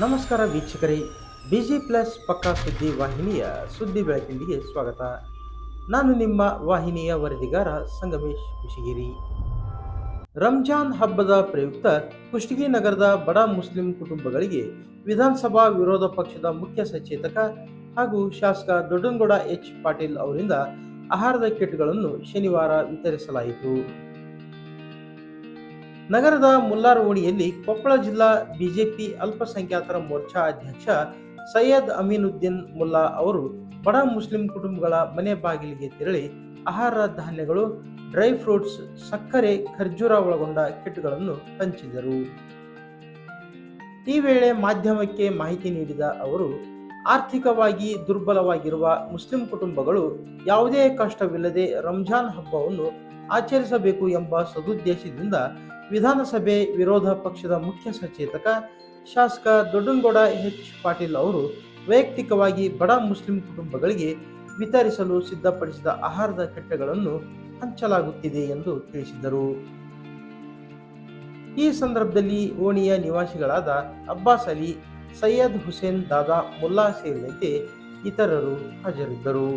ನಮಸ್ಕಾರ ವೀಕ್ಷಕರೇ, busy plus ಪಕ್ಕಾ ಸುದ್ದಿ ವಾಹಿನಿಯ ಸುದ್ದಿ ಬೆಳಕಿಂಡಿಗೆ ಸ್ವಾಗತ. ನಾನು ನಿಮ್ಮ ವಾಹಿನಿಯ ವರದಿಗಾರ ಸಂಗಮೇಶ್ ಕುಶಿಗಿರಿ. ರಂಜಾನ್ ಹಬ್ಬದ ಪ್ರಯುಕ್ತ ಕುಷ್ಟಗಿ ನಗರದ ಬಡ ಮುಸ್ಲಿಂ ಕುಟುಂಬಗಳಿಗೆ ವಿಧಾನಸಭಾ ವಿರೋಧ ಪಕ್ಷದ ಮುಖ್ಯ ಸಚೇತಕ ಹಾಗೂ ಶಾಸಕ ದೊಡ್ಡನಗೌಡ ಎಚ್ ಪಾಟೀಲ್ ಅವರಿಂದ ಆಹಾರದ ಕಿಟ್ಗಳನ್ನು ಶನಿವಾರ ವಿತರಿಸಲಾಯಿತು. ನಗರದ ಮುಲ್ಲಾರ್ ಓಣಿಯಲ್ಲಿ ಕೊಪ್ಪಳ ಜಿಲ್ಲಾ ಬಿಜೆಪಿ ಅಲ್ಪಸಂಖ್ಯಾತರ ಮೋರ್ಚಾ ಅಧ್ಯಕ್ಷ ಸೈಯದ್ ಅಮೀನುದ್ದೀನ್ ಮುಲ್ಲಾ ಅವರು ಬಡ ಮುಸ್ಲಿಂ ಕುಟುಂಬಗಳ ಮನೆ ಬಾಗಿಲಿಗೆ ತೆರಳಿ ಆಹಾರ ಧಾನ್ಯಗಳು, ಡ್ರೈ ಫ್ರೂಟ್ಸ್, ಸಕ್ಕರೆ, ಖರ್ಜೂರ ಒಳಗೊಂಡ ಕಿಟ್ಗಳನ್ನು ಹಂಚಿದರು. ಈ ವೇಳೆ ಮಾಧ್ಯಮಕ್ಕೆ ಮಾಹಿತಿ ನೀಡಿದ ಅವರು ಆರ್ಥಿಕವಾಗಿ ದುರ್ಬಲವಾಗಿರುವ ಮುಸ್ಲಿಂ ಕುಟುಂಬಗಳು ಯಾವುದೇ ಕಷ್ಟವಿಲ್ಲದೆ ರಂಜಾನ್ ಹಬ್ಬವನ್ನು ಆಚರಿಸಬೇಕು ಎಂಬ ಸದುದ್ದೇಶದಿಂದ ವಿಧಾನಸಭೆ ವಿರೋಧ ಪಕ್ಷದ ಮುಖ್ಯ ಸಚೇತಕ ಶಾಸಕ ದೊಡ್ಡನಗೌಡ ಎಚ್ ಪಾಟೀಲ್ ಅವರು ವೈಯಕ್ತಿಕವಾಗಿ ಬಡ ಮುಸ್ಲಿಂ ಕುಟುಂಬಗಳಿಗೆ ವಿತರಿಸಲು ಸಿದ್ಧಪಡಿಸಿದ ಆಹಾರದ ಕಟ್ಟೆಗಳನ್ನು ಹಂಚಲಾಗುತ್ತಿದೆ ಎಂದು ತಿಳಿಸಿದರು. ಈ ಸಂದರ್ಭದಲ್ಲಿ ಓಣಿಯ ನಿವಾಸಿಗಳಾದ ಅಬ್ಬಾಸ್ ಅಲಿ ಸೈಯದ್ ಹುಸೇನ್ ದಾದಾ ಮುಲ್ಲಾ ಸೇರಿದಂತೆ ಇತರರು ಹಾಜರಿದ್ದರು.